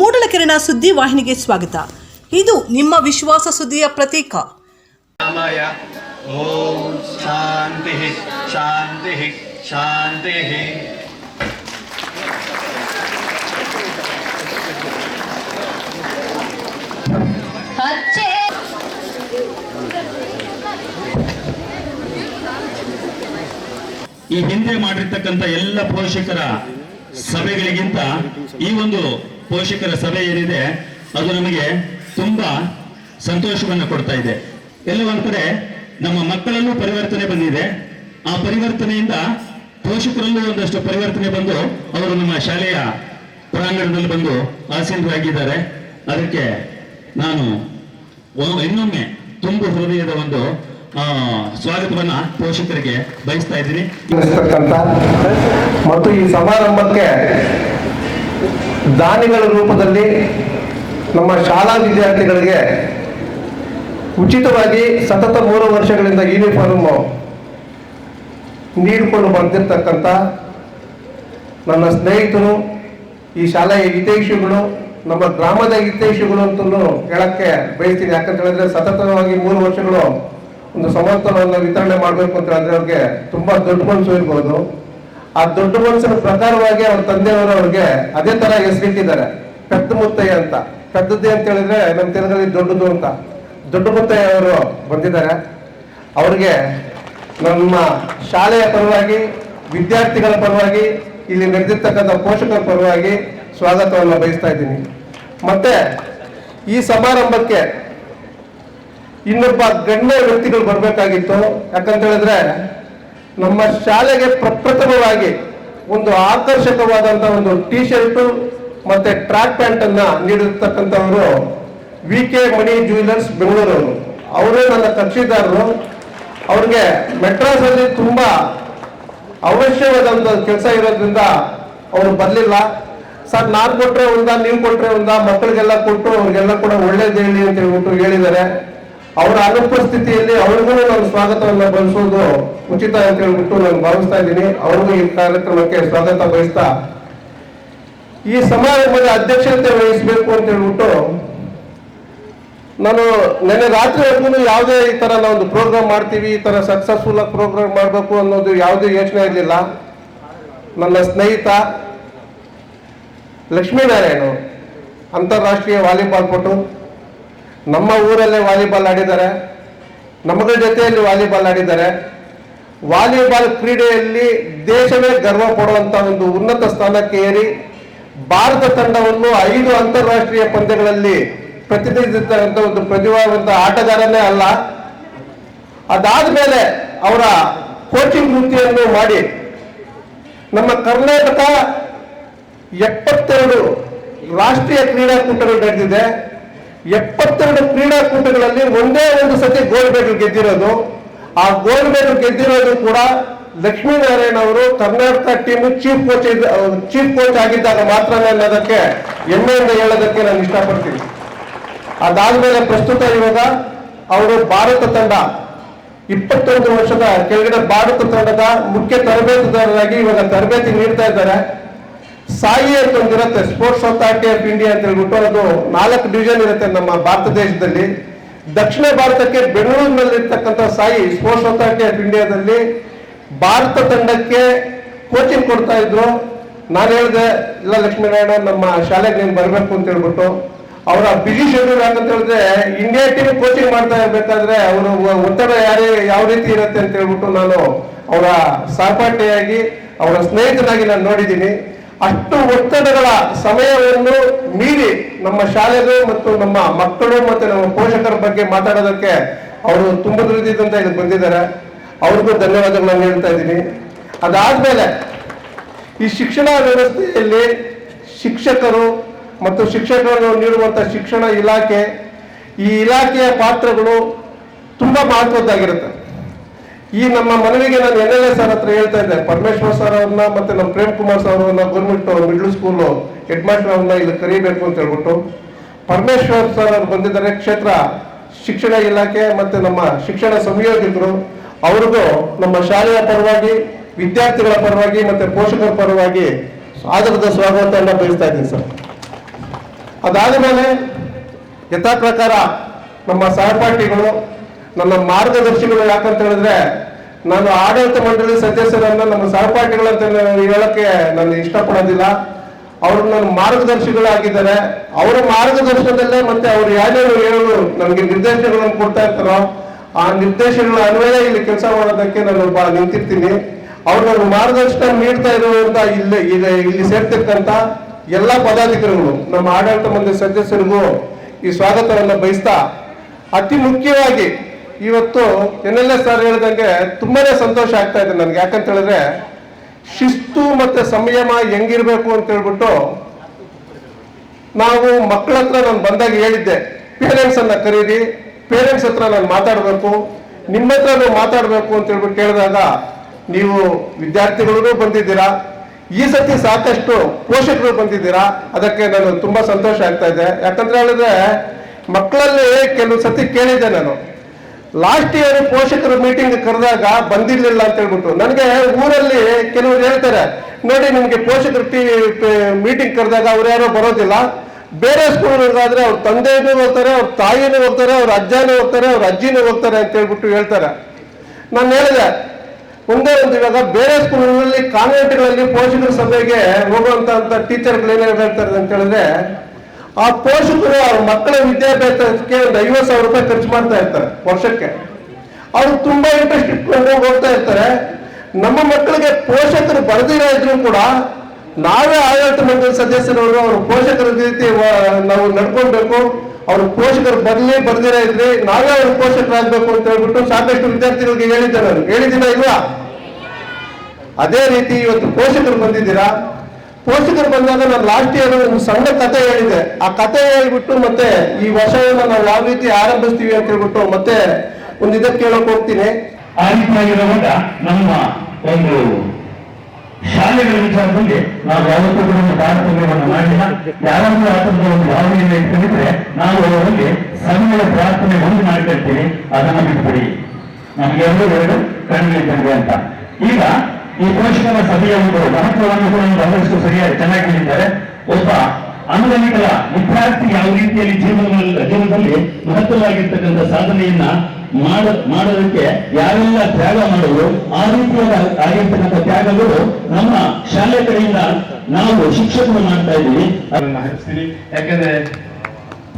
ಮೂಡಲಕೆರೆನ ಸುದ್ದಿ ವಾಹಿನಿಗೆ ಸ್ವಾಗತ. ಇದು ನಿಮ್ಮ ವಿಶ್ವಾಸ ಸುದ್ದಿಯ ಪ್ರತೀಕ. ಓಂ ಶಾಂತಿ ಶಾಂತಿ ಶಾಂತಿ ಈ ಹಿಂದೆ ಮಾಡಿರ್ತಕ್ಕಂಥ ಎಲ್ಲ ಪೋಷಕರ ಸಭೆಗಳಿಗಿಂತ ಈ ಒಂದು ಪೋಷಕರ ಸಭೆ ಏನಿದೆ, ಅದು ನಮಗೆ ತುಂಬಾ ಸಂತೋಷವನ್ನು ಕೊಡ್ತಾ ಇದೆ. ಎಲ್ಲ ಒಂದು ಕಡೆ ನಮ್ಮ ಮಕ್ಕಳಲ್ಲೂ ಪರಿವರ್ತನೆ ಬಂದಿದೆ. ಆ ಪರಿವರ್ತನೆಯಿಂದ ಪೋಷಕರಲ್ಲೂ ಒಂದಷ್ಟು ಪರಿವರ್ತನೆ ಬಂದು ಅವರು ನಮ್ಮ ಶಾಲೆಯ ಪ್ರಾಂಗಣದಲ್ಲಿ ಬಂದು ಆಸೀನರಾಗಿದ್ದಾರೆ. ಅದಕ್ಕೆ ನಾನು ಇನ್ನೊಮ್ಮೆ ತುಂಬು ಹೃದಯದ ಒಂದು ಸ್ವಾಗತವನ್ನ ಪೋಷಕರಿಗೆ ಬಯಸ್ತಾ ಇದ್ದೀನಿ. ಮತ್ತು ಈ ಸಮಾರಂಭಕ್ಕೆ ದಾನಿಗಳ ರೂಪದಲ್ಲಿ ನಮ್ಮ ಶಾಲಾ ವಿದ್ಯಾರ್ಥಿಗಳಿಗೆ ಉಚಿತವಾಗಿ ಸತತ ಮೂರು ವರ್ಷಗಳಿಂದ ಯೂನಿಫಾರ್ಮ್ ನೀಡಿಕೊಂಡು ಬಂದಿರತಕ್ಕಂಥ ನನ್ನ ಸ್ನೇಹಿತರು, ಈ ಶಾಲೆಯ ಹಿತೈಷಿಗಳು, ನಮ್ಮ ಗ್ರಾಮದ ಹಿತೈಷಿಗಳು ಅಂತಲೂ ಹೇಳಕ್ಕೆ ಬಯಸ್ತೀನಿ. ಯಾಕಂತ ಹೇಳಿದ್ರೆ ಸತತವಾಗಿ ಮೂರು ವರ್ಷಗಳು ಒಂದು ಸಮರ್ಥನವನ್ನು ವಿತರಣೆ ಮಾಡಬೇಕು ಅಂತ ಹೇಳಿದ್ರೆ ಅವ್ರಿಗೆ ತುಂಬಾ ದೊಡ್ಡ ಮನಸ್ಸು ಇರ್ಬೋದು. ಆ ದೊಡ್ಡ ಮನಸ್ಸಿನ ಪ್ರಕಾರವಾಗಿ ಅವ್ರ ತಂದೆಯವರು ಅವ್ರಿಗೆ ಅದೇ ತರ ಹೆಸರಿಟ್ಟಿದ್ದಾರೆ. ಪೆದ್ದ ಮುತ್ತಯ್ಯ ಅಂತ. ಪೆದ್ದದ್ದೇ ಅಂತ ಹೇಳಿದ್ರೆ ನಮ್ಮ ತೆಲುಗಲ್ಲಿ ದೊಡ್ಡದು ಅಂತ. ದೊಡ್ಡ ಮುತ್ತಯ್ಯ ಅವರು ಬಂದಿದ್ದಾರೆ. ಅವ್ರಿಗೆ ನಮ್ಮ ಶಾಲೆಯ ಪರವಾಗಿ, ವಿದ್ಯಾರ್ಥಿಗಳ ಪರವಾಗಿ, ಇಲ್ಲಿ ನಡೆದಿರ್ತಕ್ಕಂಥ ಪೋಷಕರ ಪರವಾಗಿ ಸ್ವಾಗತವನ್ನು ಬಯಸ್ತಾ ಇದ್ದೀನಿ. ಮತ್ತೆ ಈ ಸಮಾರಂಭಕ್ಕೆ ಇನ್ನೊಬ್ಬ ಗಣ್ಯ ವ್ಯಕ್ತಿಗಳು ಬರಬೇಕಾಗಿತ್ತು. ಯಾಕಂತ ಹೇಳಿದ್ರೆ ನಮ್ಮ ಶಾಲೆಗೆ ಪ್ರಪ್ರಥಮವಾಗಿ ಒಂದು ಆಕರ್ಷಕವಾದಂತ ಒಂದು ಟಿ ಶರ್ಟ್ ಮತ್ತೆ ಟ್ರ್ಯಾಕ್ ಪ್ಯಾಂಟ್ ಅನ್ನ ನೀಡಿರ್ತಕ್ಕಂಥವರು ವಿ ಕೆ ಮಣಿ ಜ್ಯುವೆಲರ್ಸ್ ಬೆಂಗಳೂರವರು. ಅವರೇ ನನ್ನ ಕಕ್ಷಿದಾರರು. ಅವ್ರಿಗೆ ಮೆಡ್ರಾಸ್ ಅಲ್ಲಿ ತುಂಬಾ ಅವಶ್ಯವಾದಂತ ಕೆಲಸ ಇರೋದ್ರಿಂದ ಅವರು ಬರ್ಲಿಲ್ಲ. ಸರ್, ನಾನು ಕೊಟ್ಟರೆ ಒಂದ, ನೀವು ಕೊಟ್ಟರೆ ಒಂದ, ಮಕ್ಕಳಿಗೆಲ್ಲ ಕೊಟ್ಟು ಅವ್ರಿಗೆಲ್ಲ ಕೂಡ ಒಳ್ಳೇದು ಹೇಳಿ ಅಂತ ಹೇಳ್ಬಿಟ್ಟು ಹೇಳಿದ್ದಾರೆ. ಅವರ ಅನುಪಸ್ಥಿತಿಯಲ್ಲಿ ಅವ್ರಿಗೂ ನಾನು ಸ್ವಾಗತವನ್ನು ಬಯಸೋದು ಉಚಿತ ಅಂತ ಹೇಳ್ಬಿಟ್ಟು ನಾನು ಭಾವಿಸ್ತಾ ಇದ್ದೀನಿ. ಅವ್ರಿಗೂ ಈ ಕಾರ್ಯಕ್ರಮಕ್ಕೆ ಸ್ವಾಗತ ಬಯಸ್ತಾ ಈ ಸಮಾರಂಭದ ಅಧ್ಯಕ್ಷತೆ ವಹಿಸಬೇಕು ಅಂತ ಹೇಳ್ಬಿಟ್ಟು ನಾನು ನೆನ್ನೆ ರಾತ್ರಿವರೆಗೂ ಯಾವುದೇ ಈ ತರ ನಾವು ಒಂದು ಪ್ರೋಗ್ರಾಮ್ ಮಾಡ್ತೀವಿ, ಈ ತರ ಸಕ್ಸಸ್ಫುಲ್ ಆಗಿ ಪ್ರೋಗ್ರಾಮ್ ಮಾಡಬೇಕು ಅನ್ನೋದು ಯಾವುದೇ ಯೋಚನೆ ಇರಲಿಲ್ಲ. ನನ್ನ ಸ್ನೇಹಿತ ಲಕ್ಷ್ಮೀನಾರಾಯಣ ಅಂತಾರಾಷ್ಟ್ರೀಯ ವಾಲಿಬಾಲ್ ಪಟು. ನಮ್ಮ ಊರಲ್ಲೇ ವಾಲಿಬಾಲ್ ಆಡಿದ್ದಾರೆ ನಮ್ಮಗಳ ಜೊತೆಯಲ್ಲಿ ವಾಲಿಬಾಲ್ ಆಡಿದ್ದಾರೆ. ವಾಲಿಬಾಲ್ ಕ್ರೀಡೆಯಲ್ಲಿ ದೇಶವೇ ಗರ್ವ ಪಡುವಂಥ ಒಂದು ಉನ್ನತ ಸ್ಥಾನಕ್ಕೆ ಏರಿ, ಭಾರತ ತಂಡವನ್ನು ಐದು ಅಂತಾರಾಷ್ಟ್ರೀಯ ಪಂದ್ಯಗಳಲ್ಲಿ ಪ್ರತಿನಿಧಿಸಿರ್ತಕ್ಕಂಥ ಒಂದು ಪ್ರತಿಭಾವಂತ ಆಟಗಾರನೇ ಅಲ್ಲ. ಅದಾದ ಮೇಲೆ ಅವರ ಕೋಚಿಂಗ್ ವೃತ್ತಿಯನ್ನು ಮಾಡಿ, ನಮ್ಮ ಕರ್ನಾಟಕ ಎಪ್ಪತ್ತೆರಡು ರಾಷ್ಟ್ರೀಯ ಕ್ರೀಡಾಕೂಟಗಳು ನಡೆದಿದೆ. ಎಪ್ಪತ್ತೆರಡು ಕ್ರೀಡಾಕೂಟಗಳಲ್ಲಿ ಒಂದೇ ಒಂದು ಸತಿ ಗೋಲ್ಡ್ ಮೆಡಲ್ ಗೆದ್ದಿರೋದು. ಆ ಗೋಲ್ಡ್ ಮೆಡಲ್ ಗೆದ್ದಿರೋದು ಕೂಡ ಲಕ್ಷ್ಮೀನಾರಾಯಣ ಅವರು Karnataka team chief coach chief coach ಆಗಿದ್ದಾಗ ಮಾತ್ರ ಅನ್ನೋದಕ್ಕೆ ಹೆಮ್ಮೆಯಿಂದ ಹೇಳೋದಕ್ಕೆ ನಾನು ಇಷ್ಟಪಡ್ತೀನಿ. ಅದಾದ್ಮೇಲೆ ಪ್ರಸ್ತುತ ಇವಾಗ ಅವರು ಭಾರತ ತಂಡ, ಇಪ್ಪತ್ತೊಂದು ವರ್ಷದ ಕೆಳಗಡೆ ಭಾರತ ತಂಡದ ಮುಖ್ಯ ತರಬೇತುದಾರರಾಗಿ ಇವಾಗ ತರಬೇತಿ ನೀಡ್ತಾ ಇದ್ದಾರೆ. ಸಾಯಿ ಅಂತ ಒಂದಿರುತ್ತೆ ಸ್ಪೋರ್ಟ್ಸ್ ಅಥಾರಿಟಿ ಆಫ್ ಇಂಡಿಯಾ ಅಂತ ಹೇಳ್ಬಿಟ್ಟು ಅದು ನಾಲ್ಕು ಡಿವಿಷನ್ ಇರುತ್ತೆ ನಮ್ಮ ಭಾರತ ದೇಶದಲ್ಲಿ. ದಕ್ಷಿಣ ಭಾರತಕ್ಕೆ ಬೆಂಗಳೂರಿನಲ್ಲಿ ಇರ್ತಕ್ಕಂಥ ಸಾಯಿ ಸ್ಪೋರ್ಟ್ಸ್ ಅಥಾರಿಟಿ ಆಫ್ ಇಂಡಿಯಾದಲ್ಲಿ ಭಾರತ ತಂಡಕ್ಕೆ ಕೋಚಿಂಗ್ ಕೊಡ್ತಾ ಇದ್ರು. ನಾನು ಹೇಳಿದೆ, ಇಲ್ಲ ಲಕ್ಷ್ಮೀನಾರಾಯಣ ನಮ್ಮ ಶಾಲೆಗೆ ನೀನು ಬರಬೇಕು ಅಂತ ಹೇಳ್ಬಿಟ್ಟು. ಅವರ ಬಿಸಿ ಶೆಡ್ಯೂಲ್ ಯಾಕಂತ ಹೇಳಿದ್ರೆ ಇಂಡಿಯಾ ಟೀಮ್ ಕೋಚಿಂಗ್ ಮಾಡ್ತಾ ಇರ್ಬೇಕಾದ್ರೆ ಅವರು ಒತ್ತಡ ಯಾರೇ ಯಾವ ರೀತಿ ಇರುತ್ತೆ ಅಂತ ಹೇಳ್ಬಿಟ್ಟು ನಾನು ಅವರ ಸಹಪಾಠಿಯಾಗಿ, ಅವರ ಸ್ನೇಹಿತನಾಗಿ ನಾನು ನೋಡಿದ್ದೀನಿ. ಅಷ್ಟು ಒತ್ತಡಗಳ ಸಮಯವನ್ನು ಮೀರಿ ನಮ್ಮ ಶಾಲೆಗಳು ಮತ್ತು ನಮ್ಮ ಮಕ್ಕಳು ಮತ್ತು ನಮ್ಮ ಪೋಷಕರ ಬಗ್ಗೆ ಮಾತಾಡೋದಕ್ಕೆ ಅವರು ತುಂಬ ದುರಿದಿದ್ದಂತ ಇದಕ್ಕೆ ಬಂದಿದ್ದಾರೆ. ಅವ್ರಿಗೂ ಧನ್ಯವಾದಗಳನ್ನು ಹೇಳ್ತಾ ಇದ್ದೀನಿ. ಅದಾದ್ಮೇಲೆ ಈ ಶಿಕ್ಷಣ ವ್ಯವಸ್ಥೆಯಲ್ಲಿ ಶಿಕ್ಷಕರು ಮತ್ತು ಶಿಕ್ಷಕರನ್ನು ನೀಡುವಂಥ ಶಿಕ್ಷಣ ಇಲಾಖೆ, ಈ ಇಲಾಖೆಯ ಪಾತ್ರಗಳು ತುಂಬಾ ಮಹತ್ವದ್ದಾಗಿರುತ್ತೆ. ಈ ನಮ್ಮ ಮನವಿಗೆ ನಾನು ಎನ್ ಎಲ್ ಎ ಸರ್ ಹತ್ರ ಹೇಳ್ತಾ ಇದ್ದೆ, ಪರಮೇಶ್ವರ್ ಸರ್ ಅವ್ರನ್ನ ಮತ್ತೆ ನಮ್ಮ ಪ್ರೇಮ್ ಕುಮಾರ್ ಸರ್ ಅವ್ರನ್ನ government middle school headmaster ಅವ್ರನ್ನ ಇಲ್ಲಿ ಕರೀಬೇಕು ಅಂತ ಹೇಳ್ಬಿಟ್ಟು, ಪರಮೇಶ್ವರ್ ಸರ್ ಅವ್ರು ಬಂದಿದ್ದಾರೆ ಕ್ಷೇತ್ರ ಶಿಕ್ಷಣ ಇಲಾಖೆ ಮತ್ತೆ ನಮ್ಮ ಶಿಕ್ಷಣ ಸಂಯೋಜಕರು, ಅವ್ರಿಗೂ ನಮ್ಮ ಶಾಲೆಯ ಪರವಾಗಿ, ವಿದ್ಯಾರ್ಥಿಗಳ ಪರವಾಗಿ ಮತ್ತೆ ಪೋಷಕರ ಪರವಾಗಿ ಆದರದ ಸ್ವಾಗತವನ್ನು ಬಯಸ್ತಾ ಇದ್ದೀನಿ ಸರ್. ಅದಾದ ಮೇಲೆ ಯಥಾ ಪ್ರಕಾರ ನಮ್ಮ ಸಹಪಾಠಿಗಳು ನನ್ನ ಮಾರ್ಗದರ್ಶಿಗಳು ಯಾಕಂತ ಹೇಳಿದ್ರೆ, ನಾನು ಆಡಳಿತ ಮಂಡಳಿ ಸದಸ್ಯರನ್ನ ನಮ್ಮ ಸಹಪಾಠಿಗಳಂತ ಹೇಳಕ್ಕೆ ನಾನು ಇಷ್ಟಪಡೋದಿಲ್ಲ. ಅವರು ನನ್ನ ಮಾರ್ಗದರ್ಶಿಗಳಾಗಿದ್ದಾರೆ. ಅವರ ಮಾರ್ಗದರ್ಶನದಲ್ಲೇ ಮತ್ತೆ ಅವ್ರು ಯಾರ್ಯಾರು ಹೇಳಲು ನನಗೆ ನಿರ್ದೇಶನಗಳನ್ನು ಕೊಡ್ತಾ ಇರ್ತಾರೋ, ಆ ನಿರ್ದೇಶನಗಳ ಅನ್ವಯ ಇಲ್ಲಿ ಕೆಲಸ ಮಾಡೋದಕ್ಕೆ ನಾನು ಬಹಳ ನಿಂತಿರ್ತೀನಿ. ಅವ್ರು ನನ್ನ ಮಾರ್ಗದರ್ಶನ ನೀಡ್ತಾ ಇರುವಂತ ಇಲ್ಲಿ ಇಲ್ಲಿ ಸೇರ್ತಿರ್ತಂತ ಎಲ್ಲ ಪದಾಧಿಕಾರಿಗಳು, ನಮ್ಮ ಆಡಳಿತ ಮಂಡಳಿ ಸದಸ್ಯರಿಗೂ ಈ ಸ್ವಾಗತವನ್ನು ಬಯಸ್ತಾ, ಅತಿ ಮುಖ್ಯವಾಗಿ ಇವತ್ತು ಎನ್ ಎಲ್ ಎಸ್ ಸರ್ ಹೇಳ್ದಂಗೆ ತುಂಬಾನೇ ಸಂತೋಷ ಆಗ್ತಾ ಇದೆ ನನಗೆ. ಯಾಕಂತ ಹೇಳಿದ್ರೆ, ಶಿಸ್ತು ಮತ್ತೆ ಸಂಯಮ ಹೆಂಗಿರ್ಬೇಕು ಅಂತ ಹೇಳ್ಬಿಟ್ಟು ನಾವು ಮಕ್ಕಳ ಹತ್ರ ನಾನು ಬಂದಾಗ ಹೇಳಿದ್ದೆ ಪೇರೆಂಟ್ಸ್ ಅನ್ನ ಕರೀರಿ ಪೇರೆಂಟ್ಸ್ ಹತ್ರ ನಾನು ಮಾತಾಡಬೇಕು, ನಿಮ್ಮ ಹತ್ರ ಮಾತಾಡಬೇಕು ಅಂತ ಹೇಳ್ಬಿಟ್ಟು ಕೇಳಿದಾಗ, ನೀವು ವಿದ್ಯಾರ್ಥಿಗಳು ಬಂದಿದ್ದೀರಾ? ಈ ಸತಿ ಸಾಕಷ್ಟು ಪೋಷಕರು ಬಂದಿದ್ದೀರಾ? ಅದಕ್ಕೆ ನಾನು ತುಂಬಾ ಸಂತೋಷ ಆಗ್ತಾ ಇದೆ. ಯಾಕಂದ್ರೆ ಹೇಳಿದ್ರೆ, ಮಕ್ಕಳಲ್ಲಿ ಕೆಲವು ಸತಿ ಕೇಳಿದ್ದೆ ನಾನು. ಲಾಸ್ಟ್ ಇಯರ್ ಪೋಷಕರ ಮೀಟಿಂಗ್ ಕರೆದಾಗ ಬಂದಿರ್ಲಿಲ್ಲ ಅಂತ ಹೇಳ್ಬಿಟ್ಟು ನನಗೆ ಊರಲ್ಲಿ ಕೆಲವರು ಹೇಳ್ತಾರೆ, ನೋಡಿ ನಿಮಗೆ ಪೋಷಕರ ಟಿ ಮೀಟಿಂಗ್ ಕರೆದಾಗ ಅವ್ರು ಯಾರೋ ಬರೋದಿಲ್ಲ. ಬೇರೆ ಸ್ಕೂಲ್ಗಾದ್ರೆ ಅವ್ರ ತಂದೆಯೂ ಹೋಗ್ತಾರೆ ಅವ್ರ ತಾಯಿನೂ ಹೋಗ್ತಾರೆ ಅವ್ರ ಅಜ್ಜನೂ ಹೋಗ್ತಾರೆ ಅವ್ರ ಅಜ್ಜಿನೂ ಹೋಗ್ತಾರೆ ಅಂತ ಹೇಳ್ಬಿಟ್ಟು ಹೇಳ್ತಾರೆ. ನಾನು ಹೇಳಿದೆ, ಮುಂದೆ ಒಂದು ಇವಾಗ ಬೇರೆ ಸ್ಕೂಲ್ಗಳಲ್ಲಿ ಕಾನ್ವೆಂಟ್ಗಳಲ್ಲಿ ಪೋಷಕರ ಸಭೆಗೆ ಹೋಗುವಂತ ಟೀಚರ್ಗಳು ಏನೇನು ಹೇಳ್ತಾರೆ ಅಂತ ಹೇಳಿದ್ರೆ ಆ ಪೋಷಕರು ಅವ್ರ ಮಕ್ಕಳ ವಿದ್ಯಾಭ್ಯಾಸಕ್ಕೆ ಒಂದು ಐವತ್ತು ಸಾವಿರ ರೂಪಾಯಿ ಖರ್ಚು ಮಾಡ್ತಾ ಇರ್ತಾರೆ ವರ್ಷಕ್ಕೆ. ಅವ್ರು ತುಂಬಾ ಇಂಟ್ರೆಸ್ಟ್ ಇಟ್ಕೊಂಡು ಹೋಗ್ತಾ ಇರ್ತಾರೆ. ನಮ್ಮ ಮಕ್ಕಳಿಗೆ ಪೋಷಕರು ಬರೆದಿರೋ ಇದ್ರು ಕೂಡ ನಾವೇ ಆಡಳಿತ ಮಂಡಳಿ ಸದಸ್ಯರವರು ಅವ್ರ ಪೋಷಕರ ರೀತಿ ನಾವು ನಡ್ಕೊಳ್ಬೇಕು. ಅವ್ರ ಪೋಷಕರು ಬರ್ಲಿ, ಬರ್ದಿರ ಇದ್ರಿ ನಾವೇ ಅವ್ರ ಪೋಷಕರಾಗ್ಬೇಕು ಅಂತ ಹೇಳ್ಬಿಟ್ಟು ಸಾಕಷ್ಟು ವಿದ್ಯಾರ್ಥಿಗಳಿಗೆ ಹೇಳಿದ್ದೆ ನಾನು ಹೇಳಿದ್ದೀರಾ ಇಲ್ವಾ? ಅದೇ ರೀತಿ ಇವತ್ತು ಪೋಷಕರು ಬಂದಿದ್ದೀರಾ? ಪೋಷಕರು ಬಂದಾಗ ನಾನು ಲಾಸ್ಟ್ ಇಯರ್ ಒಂದು ಸಣ್ಣ ಕತೆ ಹೇಳಿದೆ. ಆ ಕತೆ ಹೇಳ್ಬಿಟ್ಟು ಮತ್ತೆ ಈ ವರ್ಷವನ್ನು ನಾವು ಯಾವ ರೀತಿ ಆರಂಭಿಸ್ತೀವಿ ಅಂತ ಹೇಳ್ಬಿಟ್ಟು ಮತ್ತೆ ಒಂದು ಇದಕ್ಕೆ ಕೇಳಕ್ ಹೋಗ್ತೀನಿ. ಆ ರೀತಿಯಾಗಿರುವಾಗ ನಮ್ಮ ಒಂದು ಶಾಲೆಗಳ ವಿಚಾರದಲ್ಲಿ ನಾವು ಯಾವತ್ತೂ ಕೂಡ ತಾರತಮ್ಯವನ್ನು ಮಾಡಿಲ್ಲ. ಯಾರಾದ್ರೂ ಆ ಥರದ ಒಂದು ಭಾವನೆಯನ್ನು ಇಟ್ಕೊಂಡಿದ್ರೆ ನಾವು ಅವರಲ್ಲಿ ಸಮಯದ ಪ್ರಾರ್ಥನೆ ಒಂದು ಮಾಡ್ಕೊಳ್ತೀವಿ ಅದನ್ನು ಬಿಟ್ಬಿಡಿ. ನಮಗೆ ಎರಡು ಎರಡು ಕಣ್ಣಿಗೆ ಅಂತ. ಈಗ ಈ ಪೋಷಕರ ಸಭೆಯ ಒಂದು ಮಹತ್ವವನ್ನು ಕೂಡ ಬಹಳಷ್ಟು ಸರಿಯಾಗಿ ಚೆನ್ನಾಗಿ ಹೇಳಿದ್ದಾರೆ. ಒಬ್ಬ ಅನುದಾನಿಗಳ ವಿದ್ಯಾರ್ಥಿ ಯಾವ ರೀತಿಯಲ್ಲಿ ಜೀವನದಲ್ಲಿ ಜೀವನದಲ್ಲಿ ಮಹತ್ವವಾಗಿರ್ತಕ್ಕಂಥ ಸಾಧನೆಯನ್ನ ಮಾಡ, ಮಾಡೋದಕ್ಕೆ ಯಾವೆಲ್ಲ ತ್ಯಾಗ ಮಾಡೋದು ಆ ರೀತಿಯಾದ ಆಗಿರ್ತಕ್ಕಂಥ ತ್ಯಾಗಗಳು ನಮ್ಮ ಶಾಲೆ ಕಡೆಯಿಂದ ನಾವು ಶಿಕ್ಷಕರು ಮಾಡ್ತಾ ಇದ್ದೀವಿ. ಅದನ್ನ ಯಾಕಂದ್ರೆ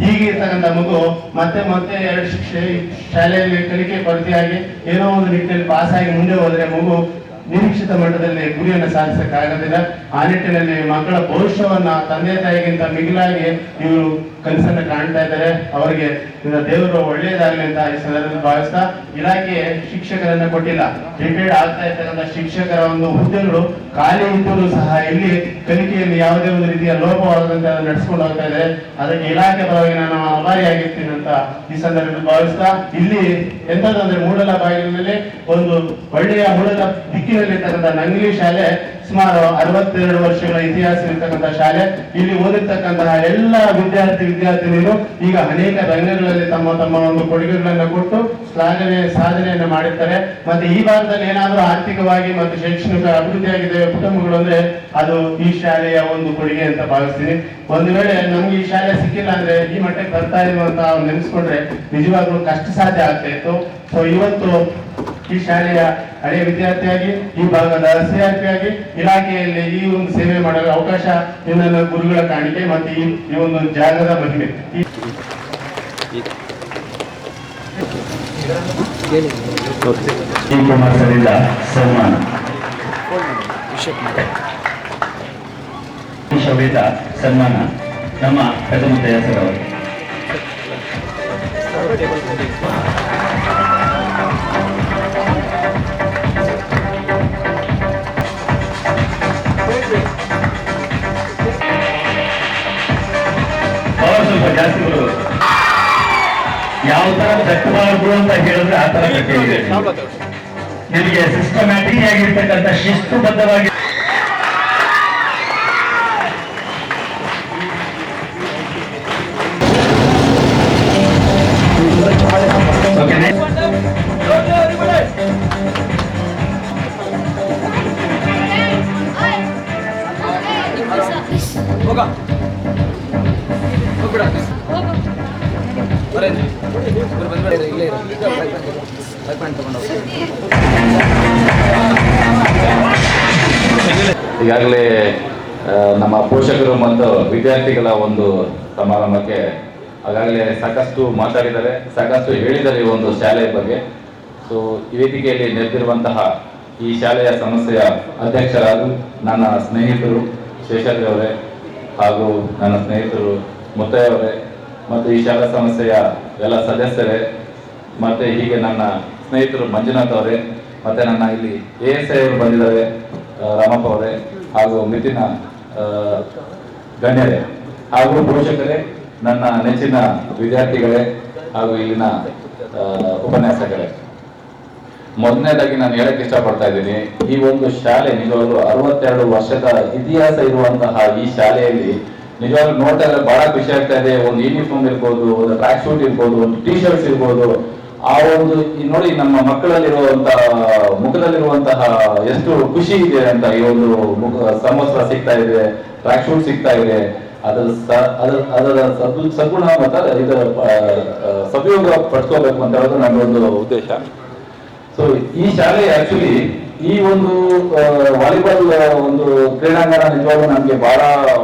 ಹೀಗೆ ಇರ್ತಕ್ಕಂಥ ಮಗು ಮತ್ತೆ ಮತ್ತೆ ಎರಡು ಶಿಕ್ಷೆ, ಶಾಲೆಯಲ್ಲಿ ಕಲಿಕೆ ಕೊರತೆಯಾಗಿ ಏನೋ ಒಂದು ನಿಟ್ಟಿನಲ್ಲಿ ಪಾಸ್ ಆಗಿ ಮುಂದೆ ಹೋದ್ರೆ ಮಗು ನಿರೀಕ್ಷಿತ ಮಟ್ಟದಲ್ಲಿ ಗುರಿಯನ್ನು ಸಾಧಿಸಕ್ಕಾಗೋದಿಲ್ಲ ಆ ನಿಟ್ಟಿನಲ್ಲಿ ಮಕ್ಕಳ ಭವಿಷ್ಯವನ್ನ ತಂದೆ ತಾಯಿಗಿಂತ ಮಿಗಿಲಾಗಿ ಇವರು ಕನಸನ್ನ ಕಾಣ್ತಾ ಇದ್ದಾರೆ. ಅವರಿಗೆ ದೇವರು ಒಳ್ಳೆಯದಾಗಲಿ ಅಂತ ಈ ಸಂದರ್ಭದಲ್ಲಿ ಭಾವಿಸ್ತಾ ಇಲಾಖೆ ಶಿಕ್ಷಕರನ್ನ ಕೊಟ್ಟಿಲ್ಲ. ರಿಟೈರ್ಡ್ ಆಗ್ತಾ ಇರ್ತಕ್ಕಂಥ ಶಿಕ್ಷಕರ ಒಂದು ಹುದ್ದೆಗಳು ಖಾಲಿ ಇದ್ದರೂ ಸಹ ಇಲ್ಲಿ ಕಲಿಕೆಯಲ್ಲಿ ಯಾವುದೇ ಒಂದು ರೀತಿಯ ಲೋಪವಾಗದಂತೆ ನಡೆಸ್ಕೊಂಡು ಹೋಗ್ತಾ ಇದೆ ಅದಕ್ಕೆ ಇಲಾಖೆ ಪರವಾಗಿ ನಾನು ಆಭಾರಿಯಾಗಿರ್ತೀನಿ ಅಂತ ಈ ಸಂದರ್ಭದಲ್ಲಿ ಭಾವಿಸ್ತಾ ಇಲ್ಲಿ ಎಂತದಂದ್ರೆ ಮೂಡಲ ಬಾಗಿಲಿನಲ್ಲಿ ಒಂದು ಒಳ್ಳೆಯ ಮೂಡಲ ದಿಕ್ಕಿನಲ್ಲಿ ಇರ್ತಕ್ಕಂಥ ನಂಗ್ಲಿ ಶಾಲೆ ಸುಮಾರು ಅರವತ್ತೆರಡು ವರ್ಷಗಳ ಇತಿಹಾಸ ಇರ್ತಕ್ಕಂಥ ಶಾಲೆ. ಇಲ್ಲಿ ಓದಿರ್ತಕ್ಕಂತಹ ಎಲ್ಲ ವಿದ್ಯಾರ್ಥಿ, ವಿದ್ಯಾರ್ಥಿನಿಯರು ಈಗ ಅನೇಕ ರಂಗಗಳಲ್ಲಿ ತಮ್ಮ ತಮ್ಮ ಒಂದು ಕೊಡುಗೆಗಳನ್ನ ಕೊಟ್ಟು ಶ್ಲಾಘನೆ, ಸಾಧನೆಯನ್ನು ಮಾಡಿರ್ತಾರೆ. ಮತ್ತೆ ಈ ಭಾಗದಲ್ಲಿ ಏನಾದರೂ ಆರ್ಥಿಕವಾಗಿ ಮತ್ತು ಶೈಕ್ಷಣಿಕ ಅಭಿವೃದ್ಧಿ ಆಗಿದೆ ಕುಟುಂಬಗಳು ಅಂದ್ರೆ ಅದು ಈ ಶಾಲೆಯ ಒಂದು ಕೊಡುಗೆ ಅಂತ ಭಾವಿಸ್ತೀನಿ. ಒಂದು ವೇಳೆ ನಮ್ಗೆ ಈ ಶಾಲೆ ಸಿಕ್ಕಿಲ್ಲ ಅಂದ್ರೆ ಈ ಮಟ್ಟಕ್ಕೆ ಬರ್ತಾ ಇದ್ವು ಅಂತ ನೆನೆಸ್ಕೊಂಡ್ರೆ ನಿಜವಾಗ್ಲೂ ಕಷ್ಟ ಸಾಧ್ಯ ಆಗ್ತಾ ಇತ್ತು. ಸೊ ಇವತ್ತು ಈ ಶಾಲೆಯ ಹಳೆಯ ವಿದ್ಯಾರ್ಥಿಯಾಗಿ, ಈ ಭಾಗದ ಸಿಆರ್ಪಿಯಾಗಿ ಇಲಾಖೆಯಲ್ಲಿ ಈ ಒಂದು ಸೇವೆ ಮಾಡಲು ಅವಕಾಶ ನಿನ್ನ ಗುರುಗಳ ಕಾಣಿಕೆ ಮತ್ತು ಈ ಒಂದು ಜಾಗದ ಬಗ್ಗೆ ಸನ್ಮಾನ. ಸನ್ಮಾನ ನಮ್ಮ ಪ್ರಥಮ ಸರ್ ಯಾವ ತರ ಕಟ್ಟಬಾರದು ಅಂತ ಹೇಳಿದ್ರೆ ಆ ತರ ಕಟ್ಟಿದೆ ನಿಮಗೆ ಸಿಸ್ಟಮ್ಯಾಟಿಕ್ ಆಗಿರ್ತಕ್ಕಂಥ ಶಿಸ್ತುಬದ್ಧವಾಗಿ ಓಕೆನೆ? ಈಗಾಗಲೇ ನಮ್ಮ ಪೋಷಕರು ಮತ್ತು ವಿದ್ಯಾರ್ಥಿಗಳ ಒಂದು ಸಮಾರಂಭಕ್ಕೆ ಆಗಾಗಲೇ ಸಾಕಷ್ಟು ಮಾತಾಡಿದ್ದಾರೆ, ಸಾಕಷ್ಟು ಹೇಳಿದ್ದಾರೆ ಈ ಒಂದು ಶಾಲೆಯ ಬಗ್ಗೆ. ಸೊ ಈ ವೇದಿಕೆಯಲ್ಲಿ ನೆರೆದಿರುವಂತಹ ಈ ಶಾಲೆಯ ಸಂಸ್ಥೆಯ ಅಧ್ಯಕ್ಷರಾದ ನನ್ನ ಸ್ನೇಹಿತರು ಶೇಷಾದ್ರಿ ಅವರೇ ಹಾಗೂ ನನ್ನ ಸ್ನೇಹಿತರು ಮುತ್ತಯ್ಯ ಮತ್ತು ಈ ಶಾಲಾ ಸಂಸ್ಥೆಯ ಎಲ್ಲ ಸದಸ್ಯರೇ, ಮತ್ತೆ ಹೀಗೆ ನನ್ನ ಸ್ನೇಹಿತರು ಮಂಜುನಾಥ್ ಅವರೇ, ಮತ್ತೆ ನನ್ನ ಇಲ್ಲಿ ಎ ಎಸ್ ಐ ಅವರು ಬಂದಿದ್ದಾರೆ ರಾಮಪ್ಪ ಅವರೇ, ಹಾಗೂ ಮಿಥಿನ ಗಣ್ಯರೇ. ಹಾಗೂ ಪೋಷಕರೇ, ನನ್ನ ನೆಚ್ಚಿನ ವಿದ್ಯಾರ್ಥಿಗಳೇ, ಹಾಗೂ ಇಲ್ಲಿನ ಉಪನ್ಯಾಸಗಳೇ ಮೊದಲನೇದಾಗಿ ನಾನು ಹೇಳಕ್ ಇಷ್ಟಪಡ್ತಾ ಇದ್ದೀನಿ, ಈ ಒಂದು ಶಾಲೆ ನಿಜವಾಗ್ಲೂ ಅರವತ್ತೆರಡು ವರ್ಷದ ಇತಿಹಾಸ ಇರುವಂತಹ ಈ ಶಾಲೆಯಲ್ಲಿ ನಿಜವಾಗ್ಲೂ ನೋಡ್ತಾ ಇದ್ರೆ ಬಹಳ ಖುಷಿ ಆಗ್ತಾ ಇದೆ. ಒಂದು ಯೂನಿಫಾರ್ಮ್ ಇರ್ಬೋದು, ಒಂದು ಟ್ರ್ಯಾಕ್ ಶೂಟ್ ಇರ್ಬೋದು, ಒಂದು ಟಿ ಶರ್ಟ್ಸ್ ಇರ್ಬೋದು. ಆ ಒಂದು ನೋಡಿ ನಮ್ಮ ಮಕ್ಕಳಲ್ಲಿರುವಂತಹ ಮುಖದಲ್ಲಿರುವಂತಹ ಎಷ್ಟು ಖುಷಿ ಇದೆ ಅಂತ ಈ ಒಂದು ಮುಖ ಸಮವಸ್ತ್ರ ಸಿಗ್ತಾ ಇದೆ ಟ್ರ್ಯಾಕ್ ಶೂಟ್ ಸಿಗ್ತಾ ಇದೆ. ಅದರ ಅದರ ಅದರ ಸದ್ ಸದ್ಗುಣ ಮತ್ತು ಇದರ ಸದುಪಯೋಗ ಪಡ್ಕೋಬೇಕು ಅಂತ ಹೇಳೋದು ನನ್ನ ಒಂದು ಉದ್ದೇಶ. ಸೊ ಈ ಶಾಲೆ ಆಕ್ಚುಲಿ ಈ ಒಂದು ವಾಲಿಬಾಲ್ ಒಂದು ಕ್ರೀಡಾಂಗಣ ನಿಜವಾಗ್ಲೂ ನಮ್ಗೆ ಬಹಳ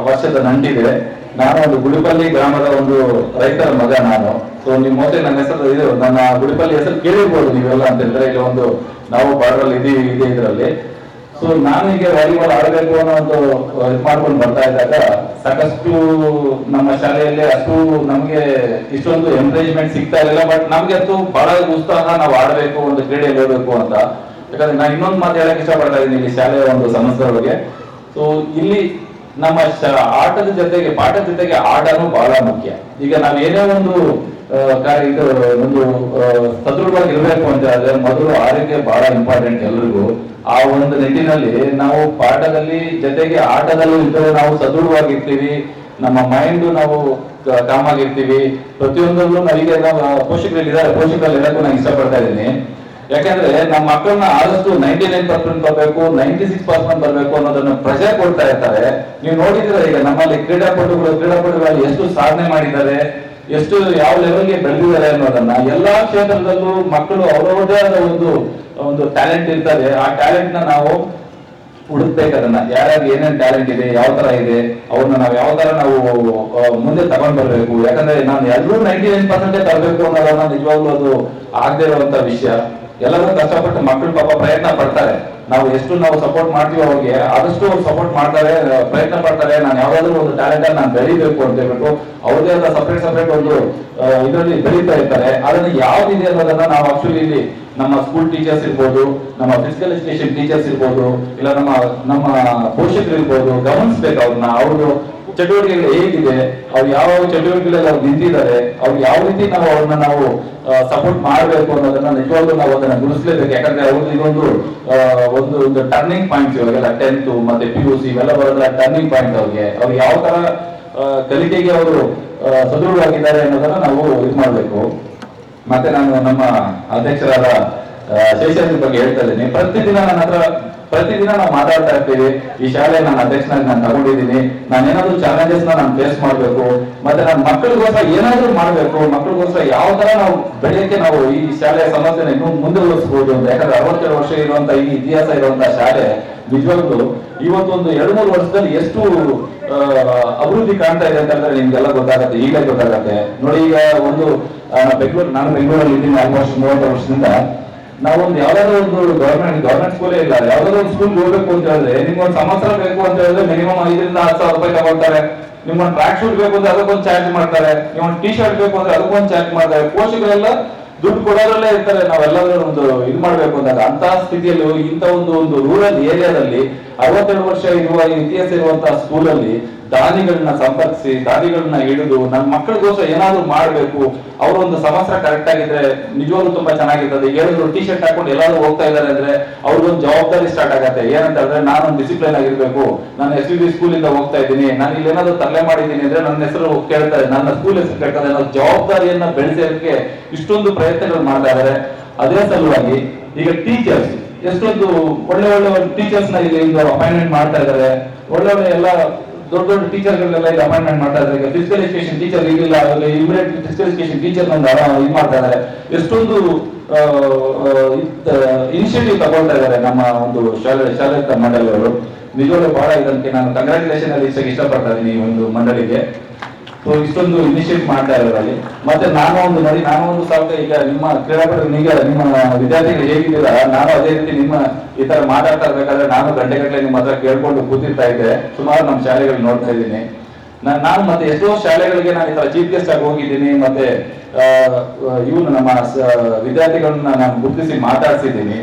ವರ್ಷದ ನಂಟಿದೆ. ನಾನು ಒಂದು ಗುಡಿಪಲ್ಲಿ ಗ್ರಾಮದ ಒಂದು ರೈತರ ಮಗ ನಾನು. ಸೊ ನಿಮ್ ಮೊದಲೇ ನನ್ನ ಹೆಸರು ಇದು. ನನ್ನ ಗುಡಿಪಲ್ಲಿ ಹೆಸರು ಕೇಳಿರ್ಬೋದು ನೀವೆಲ್ಲ ಅಂತ ಹೇಳಿದ್ರೆ, ಇಲ್ಲಿ ಒಂದು ನಾವು ಬಾರ್ಡ್ರಲ್ಲಿ ಇದೀವಿ ಇದೆ ಇದರಲ್ಲಿ. ಸೊ ನಾನೀಗ ವಾಲಿಬಾಲ್ ಆಡಬೇಕು ಅನ್ನೋ ಒಂದು ಇದು ಮಾಡ್ಕೊಂಡು ಬರ್ತಾ ಇದ್ದಾಗ ಸಾಕಷ್ಟು ನಮ್ಮ ಶಾಲೆಯಲ್ಲಿ ಅಷ್ಟು ನಮಗೆ ಇಷ್ಟೊಂದು ಎಂಕರೇಜ್ಮೆಂಟ್ ಸಿಗ್ತಾ ಇರಲಿಲ್ಲ. ಬಟ್ ನಮ್ಗೆ ಅಂತೂ ಬಹಳ ಉತ್ಸಾಹ ನಾವು ಆಡಬೇಕು, ಒಂದು ಕ್ರೀಡೆಯಲ್ಲಿ ಹೋಗ್ಬೇಕು ಅಂತ. ಯಾಕಂದ್ರೆ ನಾನು ಇನ್ನೊಂದು ಮಾತು ಹೇಳಕ್ ಇಷ್ಟಪಡ್ತಾ ಇದ್ದೀನಿ ಇಲ್ಲಿ ಶಾಲೆಯ ಒಂದು ಸಮಸ್ಯೆ ಬಗ್ಗೆ. ಸೊ ಇಲ್ಲಿ ನಮ್ಮ ಆಟದ ಜೊತೆಗೆ, ಪಾಠದ ಜೊತೆಗೆ ಆಟನೂ ಬಹಳ ಮುಖ್ಯ. ಈಗ ನಾವು ಏನೇ ಒಂದು ಕಾರ್ಯ ಇದು ಒಂದು ಸದೃಢವಾಗಿ ಇರಬೇಕು ಅಂತ ಆದ್ರೆ ಮೊದಲು ಆರೋಗ್ಯ ಬಹಳ ಇಂಪಾರ್ಟೆಂಟ್ ಎಲ್ರಿಗೂ. ಆ ಒಂದು ನಿಟ್ಟಿನಲ್ಲಿ ನಾವು ಪಾಠದಲ್ಲಿ ಜೊತೆಗೆ ಆಟದಲ್ಲೂ ಇದ್ದರೆ ನಾವು ಸದೃಢವಾಗಿರ್ತೀವಿ. ನಮ್ಮ ಮೈಂಡ್ ನಾವು ಕಾಮ್ ಆಗಿರ್ತೀವಿ. ಪ್ರತಿಯೊಂದರಲ್ಲೂ ನಾವೀಗ ನಾವು ಪೋಷಕರಲ್ಲಿ ಇದ್ದಾರೆ ಪೋಷಕರಲ್ಲಿ ಹೇಳಕ್ಕೂ ನಾನು ಇಷ್ಟಪಡ್ತಾ ಇದ್ದೀನಿ. ಯಾಕಂದ್ರೆ ನಮ್ಮ ಮಕ್ಕಳನ್ನ ಆದಷ್ಟು ನೈಂಟಿ ನೈನ್ ಪರ್ಸೆಂಟ್ ಬರಬೇಕು ನೈಂಟಿ ಸಿಕ್ಸ್ ಪರ್ಸೆಂಟ್ ಬರಬೇಕು ಅನ್ನೋದನ್ನ ಪ್ರಜೆ ಕೊಡ್ತಾ ಇರ್ತಾರೆ. ನೀವು ನೋಡಿದ್ರೆ ಈಗ ನಮ್ಮಲ್ಲಿ ಕ್ರೀಡಾಪಟುಗಳು, ಕ್ರೀಡಾಪಟುಗಳಲ್ಲಿ ಎಷ್ಟು ಸಾಧನೆ ಮಾಡಿದ್ದಾರೆ. ಎಷ್ಟು ಯಾವ ಲೆವೆಲ್ಗೆ ಬೆಳೆದಿದ್ದಾರೆ ಅನ್ನೋದನ್ನ ಎಲ್ಲಾ ಕ್ಷೇತ್ರದಲ್ಲೂ ಮಕ್ಕಳು ಅವರವರದೇ ಆದ ಒಂದು ಒಂದು ಟ್ಯಾಲೆಂಟ್ ಇರ್ತಾರೆ ಆ ಟ್ಯಾಲೆಂಟ್ನ ನಾವು ಹುಡುಕ್ಬೇಕು ಅದನ್ನ. ಯಾರ್ಯಾರು ಏನೇನ್ ಟ್ಯಾಲೆಂಟ್ ಇದೆ, ಯಾವ ತರ ಇದೆ, ಅವ್ರನ್ನ ನಾವು ಯಾವ ತರ ನಾವು ಮುಂದೆ ತಗೊಂಡ್ ಬರ್ಬೇಕು. ಯಾಕಂದ್ರೆ ನಾನು ಎಲ್ಲರೂ ನೈಂಟಿ ನೈನ್ ಪರ್ಸೆಂಟೇ ತರಬೇಕು ಅನ್ನೋದನ್ನ ನಿಜವಾಗ್ಲೂ ಅದು ಆಗದೆ ಇರುವಂತ ವಿಷಯ. ಎಲ್ಲರೂ ಕಷ್ಟಪಟ್ಟು ಮಕ್ಕಳು ಪಾಪ ಪ್ರಯತ್ನ ಪಡ್ತಾರೆ. ನಾವು ಎಷ್ಟು ನಾವು ಸಪೋರ್ಟ್ ಮಾಡ್ತೀವಿ ಅವ್ರಿಗೆ ಆದಷ್ಟು ಅವ್ರು ಸಪೋರ್ಟ್ ಮಾಡ್ತಾರೆ, ಪ್ರಯತ್ನ ಪಡ್ತಾರೆ. ನಾನು ಯಾವ್ದಾದ್ರು ಒಂದು ಟ್ಯಾಲೆಂಟ್ ನಾನು ಬೆಳಿಬೇಕು ಅಂತ ಹೇಳ್ಬಿಟ್ಟು ಅವ್ರದೇ ಆದ ಸಪ್ರೇಟ್ ಸಪ್ರೇಟ್ ಒಂದು ಇದರಲ್ಲಿ ಬೆಳೀತಾ ಇರ್ತಾರೆ. ಅದನ್ನ ಯಾವ್ದಿದೆ ಅನ್ನೋದನ್ನ ನಾವು ಆಕ್ಚುಲಿ ಇಲ್ಲಿ ನಮ್ಮ ಸ್ಕೂಲ್ ಟೀಚರ್ಸ್ ಇರ್ಬೋದು, ನಮ್ಮ ಫಿಸಿಕಲ್ ಎಜುಕೇಶನ್ ಟೀಚರ್ಸ್ ಇರ್ಬೋದು, ಇಲ್ಲ ನಮ್ಮ ನಮ್ಮ ಪೋಷಕರು ಇರ್ಬೋದು ಗಮನಿಸ್ಬೇಕು ಅವ್ರನ್ನ. ಅವ್ರದ್ದು ಚಟುವಟಿಕೆಗಳು ಹೇಗಿದೆ ಅವ್ರು ಯಾವ ಚಟುವಟಿಕೆಗಳಲ್ಲಿ ಅವ್ರು ನಿಂತಿದ್ದಾರೆ, ಅವ್ರು ಯಾವ ರೀತಿ ನಾವು ಅವ್ರನ್ನ ನಾವು ಸಪೋರ್ಟ್ ಮಾಡಬೇಕು ಅನ್ನೋದನ್ನ ನಿಜವಾಗ್ಲೂ ನಾವು ಅದನ್ನ ಗುರುಸ್ಲೇಬೇಕು ಯಾಕಂದ್ರೆ ಅವ್ರದ್ದು ಇದೊಂದು ಒಂದು ಒಂದು ಟರ್ನಿಂಗ್ ಪಾಯಿಂಟ್ಸ್ ಇವಾಗೆಲ್ಲ ಟೆಂತ್ ಮತ್ತೆ ಪಿ ಯು ಸಿ ಇವೆಲ್ಲ ಬರೋದ್ರ ಟರ್ನಿಂಗ್ ಪಾಯಿಂಟ್ ಅವ್ರಿಗೆ. ಅವ್ರು ಯಾವ ತರ ಕಲಿಕೆಗೆ ಅವರು ಸದೃಢವಾಗಿದ್ದಾರೆ ಅನ್ನೋದನ್ನ ನಾವು ಇದು ಮಾಡಬೇಕು. ಮತ್ತೆ ನಾನು ನಮ್ಮ ಅಧ್ಯಕ್ಷರಾದ ಶೇಷಾದ್ರಿ ಬಗ್ಗೆ ಹೇಳ್ತಾ ಇದ್ದೀನಿ. ಪ್ರತಿದಿನ ನನ್ನ ಹತ್ರ ಪ್ರತಿದಿನ ನಾವು ಮಾತಾಡ್ತಾ ಇರ್ತೀವಿ. ಈ ಶಾಲೆ ನಾನು ಅಧ್ಯಕ್ಷನಾಗಿ ನಾನು ತಗೊಂಡಿದ್ದೀನಿ. ನಾನು ಏನಾದ್ರು ಚಾಲೆಂಜಸ್ ನಾನು ಫೇಸ್ ಮಾಡಬೇಕು. ಮತ್ತೆ ನನ್ನ ಮಕ್ಕಳಿಗೋಸ್ಕರ ಏನಾದ್ರೂ ಮಾಡಬೇಕು. ಮಕ್ಕಳಿಗೋಸ್ಕರ ಯಾವ ತರ ನಾವು ಬೆಳೆಯಕ್ಕೆ ನಾವು ಈ ಶಾಲೆಯ ಸಮಸ್ಯೆನ ಇನ್ನೂ ಮುಂದುವರಿಸಬಹುದು ಅಂತ. ಯಾಕಂದ್ರೆ ಅರವತ್ತೇಳು ವರ್ಷ ಇರುವಂತ ಈ ಇತಿಹಾಸ ಇರುವಂತ ಶಾಲೆ ನಿಜವಾಗ್ಲು ಇವತ್ತು ಒಂದು ಎರಡು ಮೂರು ವರ್ಷದಲ್ಲಿ ಎಷ್ಟು ಅಭಿವೃದ್ಧಿ ಕಾಣ್ತಾ ಇದೆ ಅಂತಂದ್ರೆ ನಿಮ್ಗೆಲ್ಲ ಗೊತ್ತಾಗತ್ತೆ. ಈಗಲೇ ಗೊತ್ತಾಗತ್ತೆ. ನೋಡಿ ಈಗ ಒಂದು ಬೆಂಗಳೂರು ನಾನು ಬೆಂಗಳೂರಲ್ಲಿ ಇದ್ದೀನಿ ಆಲ್ಮೋಸ್ಟ್ ಮೂವತ್ತು ವರ್ಷದಿಂದ. ನಾವೊಂದು ಯಾವ್ದಾದ್ರು ಒಂದು ಗವರ್ಮೆಂಟ್ ಗವರ್ಮೆಂಟ್ ಸ್ಕೂಲೇ ಇಲ್ಲ. ಯಾವ್ದಾದ್ರು ಒಂದು ಸ್ಕೂಲ್ ಹೋಗ್ಬೇಕು ಅಂತ ಹೇಳಿದ್ರೆ, ನಿಮ್ಗೆ ಒಂದು ಸಂವತ್ಸರ ಬೇಕು ಅಂತ ಹೇಳಿದ್ರೆ ಮಿನಿಮಮ್ ಐದರಿಂದ ಹತ್ತು ಸಾವಿರ ರೂಪಾಯಿ ತಗೊಳ್ತಾರೆ. ನಿಮ್ಮ ಟ್ರ್ಯಾಕ್ ಶೂಟ್ ಬೇಕು ಅಂದ್ರೆ ಅದಕ್ಕೊಂದು ಚಾರ್ಜ್ ಮಾಡ್ತಾರೆ. ನಿಮ್ಮೊಂದು ಟೀ ಶರ್ಟ್ ಬೇಕು ಅಂದ್ರೆ ಅದಕ್ಕೊಂದು ಚಾರ್ಜ್ ಮಾಡ್ತಾರೆ. ಪೋಷಕರೆಲ್ಲ ದುಡ್ಡು ಕೊಡೋದ್ರಲ್ಲೇ ಇರ್ತಾರೆ. ನಾವೆಲ್ಲರೂ ಒಂದು ಇದು ಮಾಡ್ಬೇಕು ಅಂದಾಗ ಅಂತ ಸ್ಥಿತಿಯಲ್ಲಿ ಇಂಥ ಒಂದು ಒಂದು ರೂರಲ್ ಏರಿಯಾದಲ್ಲಿ ಅರವತ್ತೆರಡು ವರ್ಷ ಇರುವ ಇತಿಹಾಸ ಇರುವಂತಹ ಸ್ಕೂಲಲ್ಲಿ ದಾನಿಗಳನ್ನ ಸಂಪರ್ಕಿಸಿ ದಾನಿಗಳನ್ನ ಹಿಡಿದು ನನ್ನ ಮಕ್ಕಳಿಗೋಸ್ಕರ ಏನಾದ್ರು ಮಾಡಬೇಕು. ಅವ್ರ ಒಂದು ಸಮಸ್ಯೆ ಕರೆಕ್ಟ್ ಆಗಿದ್ರೆ ನಿಜವಾಗ್ಲೂ ತುಂಬಾ ಚೆನ್ನಾಗಿರ್ತದೆ. ಹೇಳಿದ್ರು ಟಿ ಶರ್ಟ್ ಹಾಕೊಂಡು ಎಲ್ಲಾದ್ರೂ ಹೋಗ್ತಾ ಇದಾರೆ ಅಂದ್ರೆ ಅವ್ರಿಗೊಂದು ಜವಾಬ್ದಾರಿ ಸ್ಟಾರ್ಟ್ ಆಗತ್ತೆ. ಏನಂತ ಹೇಳಿದ್ರೆ ನಾನೊಂದು ಡಿಸಿಪ್ಲಿನ್ ಆಗಿರ್ಬೇಕು. ನಾನು ಎಸ್ ಬಿ ಸ್ಕೂಲ್ ಇಂದ ಹೋಗ್ತಾ ಇದ್ದೀನಿ. ನಾನು ಇಲ್ಲಿ ಏನಾದ್ರು ತಲೆ ಮಾಡಿದ್ದೀನಿ ಅಂದ್ರೆ ನನ್ನ ಹೆಸರು ಕೇಳ್ತಾರೆ ನನ್ನ ಸ್ಕೂಲ್ ಹೆಸರು ಕೇಳ್ತಾರೆ ಅನ್ನೋ ಜವಾಬ್ದಾರಿಯನ್ನ ಬೆಳೆಸೋದಕ್ಕೆ ಇಷ್ಟೊಂದು ಪ್ರಯತ್ನಗಳು ಮಾಡ್ತಾ ಇದಾರೆ ಅದೇ ಸಲುವಾಗಿ ಈಗ ಟೀಚರ್ಸ್ ಎಷ್ಟೊಂದು ಒಳ್ಳೆ ಒಳ್ಳೆ ಟೀಚರ್ಸ್ನ ಇಲ್ಲಿ ಅಪಾಯಿಂಟ್ಮೆಂಟ್ ಮಾಡ್ತಾ ಇದಾರೆ ಒಳ್ಳೆ ಒಳ್ಳೆ ಎಲ್ಲ ದೊಡ್ಡ ದೊಡ್ಡ ಟೀಚರ್ಗಳನ್ನೆಲ್ಲ ಇಲ್ಲಿ ಅಪಾಯಿಂಟ್ಮೆಂಟ್ ಮಾಡ್ತಾ ಇದ್ದಾರೆ. ಈಗ ಫಿಸಿಕಲ್ ಎಜುಕೇಶನ್ ಟೀಚರ್ ಇರಲಿಲ್ಲ ಇಮಿಡಿಯೇಟ್ ಫಿಸಿಕಲ್ ಎಜುಕೇಶನ್ ಟೀಚರ್ ಇದು ಮಾಡ್ತಾ ಇದ್ದಾರೆ. ಎಷ್ಟೊಂದು ಇನಿಷಿಯೇಟಿವ್ ತಗೊಳ್ತಾ ಇದ್ದಾರೆ ನಮ್ಮ ಒಂದು ಶಾಲೆ ಶಾಲೆ ಮಂಡಳಿಯವರು. ನಿಜವಾಗ್ಲೂ ಬಹಳ ಇದಕ್ಕೆ ನಾನು ಕಂಗ್ರಾಚುಲೇಷನ್ ಅಲ್ಲಿ ಇಷ್ಟಪಡ್ತಾ ಇದ್ದೀನಿ ಈ ಒಂದು ಮಂಡಳಿಗೆ. ಸೊ ಇಷ್ಟೊಂದು ಇನಿಷಿಯೇಟ್ ಮಾಡ್ತಾ ಇರೋದ್ರಲ್ಲಿ ಮತ್ತೆ ನಾನು ಒಂದು ನೋಡಿ ನಾನು ಒಂದು ಸಾವಿರ ಈಗ ನಿಮ್ಮ ಕ್ರೀಡಾಪಟು ಈಗ ನಿಮ್ಮ ವಿದ್ಯಾರ್ಥಿಗಳು ಹೇಗಿದ್ದೀರಾ? ನಾನು ಅದೇ ರೀತಿ ನಿಮ್ಮ ಈ ತರ ಮಾತಾಡ್ತಾ ಇರ್ಬೇಕಾದ್ರೆ ನಾನು ಗಂಟೆಗಟ್ಟಲೆ ನಿಮ್ಮ ಹತ್ರ ಕೇಳ್ಕೊಂಡು ಕೂತಿರ್ತಾ ಇದ್ದೆ. ಸುಮಾರು ನಮ್ಮ ಶಾಲೆಗಳು ನೋಡ್ತಾ ಇದ್ದೀನಿ. ನಾನ್- ಮತ್ತೆ ಎಷ್ಟೋ ಶಾಲೆಗಳಿಗೆ ನಾನು ಈ ತರ ಚೀಫ್ ಗೆಸ್ಟ್ ಆಗಿ ಹೋಗಿದ್ದೀನಿ, ಮತ್ತೆ ಇವನು ನಮ್ಮ ವಿದ್ಯಾರ್ಥಿಗಳನ್ನ ನಾನು ಗುರುತಿಸಿ ಮಾತಾಡ್ಸಿದ್ದೀನಿ.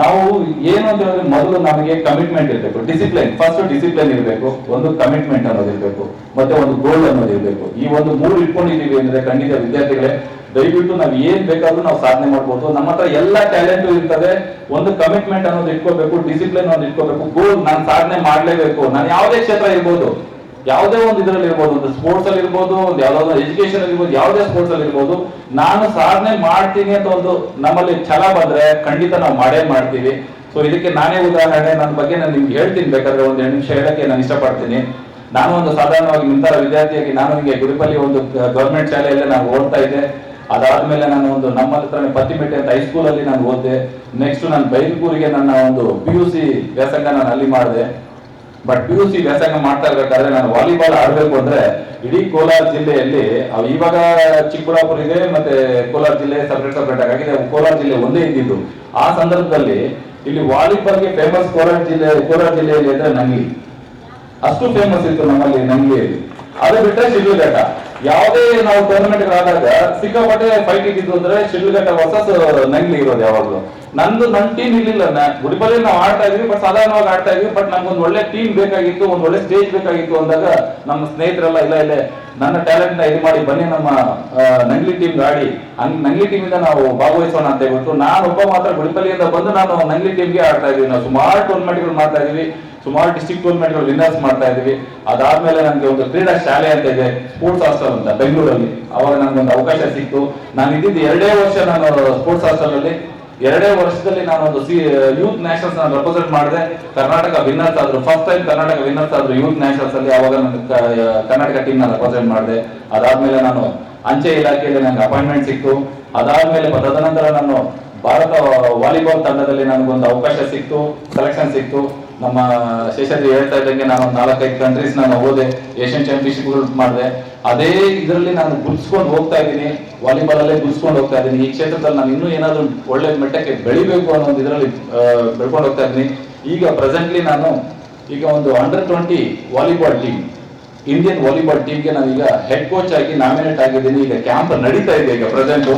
ನಾವು ಏನು ಅಂತ ಹೇಳಿದ್ರೆ ಮೊದಲು ನಮಗೆ ಕಮಿಟ್ಮೆಂಟ್ ಇರಬೇಕು. ಡಿಸಿಪ್ಲಿನ್ ಫಸ್ಟ್ ಡಿಸಿಪ್ಲಿನ್ ಇರಬೇಕು. ಒಂದು ಕಮಿಟ್ಮೆಂಟ್ ಅನ್ನೋದು ಇರಬೇಕು. ಮತ್ತೆ ಒಂದು ಗೋಲ್ ಅನ್ನೋದು ಇರಬೇಕು. ಈ ಒಂದು ಮೂರು ಇಟ್ಕೊಂಡಿದ್ದೀವಿ ಅಂದ್ರೆ ಖಂಡಿತ ವಿದ್ಯಾರ್ಥಿಗಳೇ, ದಯವಿಟ್ಟು ನಾವು ಏನ್ ಬೇಕಾದ್ರೂ ನಾವು ಸಾಧನೆ ಮಾಡ್ಬೋದು. ನಮ್ಮ ಹತ್ರ ಎಲ್ಲ ಟ್ಯಾಲೆಂಟ್ ಇರ್ತದೆ. ಒಂದು ಕಮಿಟ್ಮೆಂಟ್ ಅನ್ನೋದು ಇಟ್ಕೋಬೇಕು ಡಿಸಿಪ್ಲಿನ್ ಅನ್ನೋದು ಇಟ್ಕೋಬೇಕು ಗೋಲ್ ನಾನು ಸಾಧನೆ ಮಾಡಲೇಬೇಕು. ನಾನು ಯಾವುದೇ ಕ್ಷೇತ್ರ ಇರ್ಬೋದು. ಯಾವುದೇ ಒಂದು ಇದರಲ್ಲಿ ಇರ್ಬೋದು, ಒಂದು ಸ್ಪೋರ್ಟ್ಸ್ ಅಲ್ಲಿ ಇರ್ಬೋದು, ಒಂದು ಯಾವ್ದಾದ್ರು ಎಜುಕೇಶನ್ ಇರ್ಬೋದು, ಯಾವುದೇ ಸ್ಪೋರ್ಟ್ಸ್ ಅಲ್ಲಿ ಇರ್ಬೋದು, ನಾನು ಸಾಧನೆ ಮಾಡ್ತೀನಿ ಅಂತ ಒಂದು ನಮ್ಮಲ್ಲಿ ಛಲ ಬಂದ್ರೆ ಖಂಡಿತ ನಾವು ಮಾಡೇ ಮಾಡ್ತೀವಿ. ಸೊ ಇದಕ್ಕೆ ನಾನೇ ಉದಾಹರಣೆ ನನ್ನ ಬಗ್ಗೆ ನಾನು ನಿಮ್ಗೆ ಹೇಳ್ತೀನಿ, ಬೇಕಾದ್ರೆ ಒಂದು ನಿಮಿಷ ಹೇಳಕ್ಕೆ ನಾನು ಇಷ್ಟಪಡ್ತೀನಿ. ನಾನು ಒಂದು ಸಾಧಾರಣವಾಗಿ ನಿಂತರ ವಿದ್ಯಾರ್ಥಿಯಾಗಿ, ನಾನು ನಿಮಗೆ ಗುರುಪಲ್ಲಿ ಒಂದು ಗವರ್ಮೆಂಟ್ ಶಾಲೆಯಲ್ಲೇ ನಾನು ಓದ್ತಾ ಇದ್ದೆ. ಅದಾದ್ಮೇಲೆ ನಾನು ಒಂದು ನಮ್ಮ ಹತ್ರನೇ ಪತ್ತಿಮೆಟ್ಟೆ ಅಂತ ಹೈಸ್ಕೂಲಲ್ಲಿ ನಾನು ಓದಿದೆ. ನೆಕ್ಸ್ಟ್ ನಾನು ಬೈಲ್ಕೂರಿಗೆ ನನ್ನ ಒಂದು ಪಿ ಯು ಸಿ ವ್ಯಾಸಂಗ ನಾನು ಅಲ್ಲಿ ಮಾಡಿದೆ. ಬಟ್ ಪಿ ಯು ಸಿ ವ್ಯಾಸಂಗ ಮಾಡ್ತಾ ಇರ್ಬೇಕಾದ್ರೆ ನಾನು ವಾಲಿಬಾಲ್ ಆಡ್ಬೇಕು ಅಂದ್ರೆ ಇಡೀ ಕೋಲಾರ ಜಿಲ್ಲೆಯಲ್ಲಿ ಇವಾಗ ಚಿಕ್ಕಬಳ್ಳಾಪುರ ಇದೆ ಮತ್ತೆ ಕೋಲಾರ ಜಿಲ್ಲೆ ಸಪರೇಟ್ ಸಪರೇಟ್ ಆಗಿದೆ. ಕೋಲಾರ ಜಿಲ್ಲೆ ಒಂದೇ ಇದ್ದಿದ್ದು. ಆ ಸಂದರ್ಭದಲ್ಲಿ ಇಲ್ಲಿ ವಾಲಿಬಾಲ್ಗೆ ಫೇಮಸ್ ಕೋಲಾರ ಜಿಲ್ಲೆ, ಕೋಲಾರ ಜಿಲ್ಲೆಯಲ್ಲಿ ಅಂದ್ರೆ ನಂಗ್ಲಿ. ಅಷ್ಟು ಫೇಮಸ್ ಇತ್ತು ನಮ್ಮಲ್ಲಿ, ನಂಗ್ಲಿಯಲ್ಲಿ. ಅದು ಬಿಟ್ಟರೆ ಶಿಡ್ಲಘಟ್ಟ ಯಾವುದೇ ನಾವು ಟೂರ್ನಮೆಂಟ್ ಆದಾಗ ಸಿಕ್ಕಾಪಟ್ಟೆ ಫೈಟ್ ಇಟ್ಟಿದ್ದು ಅಂದ್ರೆ ಶಿಡ್ಲಘಟ್ಟ ವರ್ಸಸ್ ನಂಗ್ಲಿ ಇರೋದು ಯಾವಾಗಲೂ. ನಂದು ನನ್ನ ಟೀಮ್ ಇರ್ಲಿಲ್ಲ ಗುಡಿಪಲ್ಲಿ ನಾವು ಆಡ್ತಾ ಇದ್ವಿ ಬಟ್ ಸಾಧಾರಣವಾಗಿ ಆಡ್ತಾ ಇದ್ವಿ ಬಟ್ ನಮ್ಗೊಂದು ಒಳ್ಳೆ ಟೀಮ್ ಬೇಕಾಗಿತ್ತು, ಒಂದು ಒಳ್ಳೆ ಸ್ಟೇಜ್ ಬೇಕಾಗಿತ್ತು ಅಂದಾಗ ನಮ್ಮ ಸ್ನೇಹಿತರೆಲ್ಲ, ಇಲ್ಲ, ಇಲ್ಲೇ, ನನ್ನ ಟ್ಯಾಲೆಂಟ್ನ ಇದು ಮಾಡಿ ಬನ್ನಿ ನಮ್ಮ ನಂಗ್ಲಿ ಟೀಮ್ ಹಂಗ್ ನಂಗ್ಲಿ ಟೀಮ್ ಇಂದ ನಾವು ಭಾಗವಹಿಸೋಣ ಅಂತ ಹೇಳ್ಬಿಟ್ಟು ನಾನು ಒಬ್ಬ ಮಾತ್ರ ಗುಡಿಪಲ್ಲಿಯಿಂದ ಬಂದು ನಾನು ನಂಗ್ಲಿ ಟೀಮ್ಗೆ ಆಡ್ತಾ ಇದೀವಿ. ನಾವು ಸುಮಾರು ಟೂರ್ನಮೆಂಟ್ಗಳು ಮಾಡ್ತಾ ಇದೀವಿ. ಸುಮಾರು ಡಿಸ್ಟ್ರಿಕ್ಟ್ ಟೂರ್ನಮೆಂಟ್ಗಳು ವಿನ್ನರ್ಸ್ ಮಾಡ್ತಾ ಇದೀವಿ ಅದಾದ್ಮೇಲೆ ನನಗೆ ಒಂದು ಕ್ರೀಡಾ ಶಾಲೆ ಅಂತ ಇದೆ ಸ್ಪೋರ್ಟ್ಸ್ ಹಾಸ್ಟೆಲ್ ಅಂತ ಬೆಂಗಳೂರಲ್ಲಿ. ಅವಾಗ ಒಂದು ಅವಕಾಶ ಸಿಕ್ತು. ನಾನು ಇದ್ದಿದ್ದು ಎರಡೇ ವರ್ಷ ನಾನು ಸ್ಪೋರ್ಟ್ಸ್ ಹಾಸ್ಟೆಲ್ ಅಲ್ಲಿ. ಎರಡೇ ವರ್ಷದಲ್ಲಿ ನಾನು ಒಂದು ಸಿ ಯೂತ್ ನ್ಯಾಷನಲ್ಸ್ ನಾನು ರೆಪ್ರೆಸೆಂಟ್ ಮಾಡಿದೆ. ಕರ್ನಾಟಕ ವಿನ್ನರ್ಸ್ ಆದ್ರು ಫಸ್ಟ್ ಟೈಮ್ ಕರ್ನಾಟಕ ವಿನ್ನರ್ಸ್ ಆದ್ರು ಯೂತ್ ನ್ಯಾಷನಲ್ಸ್ ಅಲ್ಲಿ ಅವಾಗ ನಾನು ಕರ್ನಾಟಕ ಟೀಮ್ನ ರೆಪ್ರೆಸೆಂಟ್ ಮಾಡಿದೆ. ಅದಾದ್ಮೇಲೆ ನಾನು ಅಂಚೆ ಇಲಾಖೆಯಲ್ಲಿ ನನಗೆ ಅಪಾಯಿಂಟ್ಮೆಂಟ್ ಸಿಕ್ತು. ಅದಾದ್ಮೇಲೆ ತದನಂತರ ನಾನು ಭಾರತ ವಾಲಿಬಾಲ್ ತಂಡದಲ್ಲಿ ನನಗೊಂದು ಅವಕಾಶ ಸಿಕ್ತು ಸೆಲೆಕ್ಷನ್ ಸಿಕ್ತು. ನಮ್ಮ ಶೇಷಾದ್ರಿ ಹೇಳ್ತಾ ಇದ್ದಂಗೆ ನಾನು ಒಂದು ನಾಲ್ಕೈದು ಕಂಟ್ರೀಸ್ ನಾನು ಹೋದೆ ಏಷ್ಯನ್ ಚಾಂಪಿಯನ್ಶಿಪ್ ಮಾಡಿದೆ. ಅದೇ ಇದರಲ್ಲಿ ನಾನು ಗುಡ್ಸ್ಕೊಂಡು ಹೋಗ್ತಾ ಇದ್ದೀನಿ ವಾಲಿಬಾಲ್ ಅಲ್ಲೇ ಗುಡ್ಸ್ಕೊಂಡು ಹೋಗ್ತಾ ಇದ್ದೀನಿ. ಈ ಕ್ಷೇತ್ರದಲ್ಲಿ ನಾನು ಇನ್ನೂ ಏನಾದರೂ ಒಳ್ಳೆ ಮಟ್ಟಕ್ಕೆ ಬೆಳಿಬೇಕು ಅನ್ನೋ ಒಂದು ಇದರಲ್ಲಿ ಬೆಳ್ಕೊಂಡು ಹೋಗ್ತಾ ಇದ್ದೀನಿ. ಈಗ ಪ್ರೆಸೆಂಟ್ಲಿ ನಾನು ಈಗ ಒಂದು under twenty volleyball team Indian volleyball ಟೀಮ್ಗೆ ನಾನು ಈಗ ಹೆಡ್ ಕೋಚ್ ಆಗಿ ನಾಮಿನೇಟ್ ಆಗಿದ್ದೀನಿ. ಈಗ ಕ್ಯಾಂಪ್ ನಡೀತಾ ಇದೆ ಈಗ ಪ್ರೆಸೆಂಟ್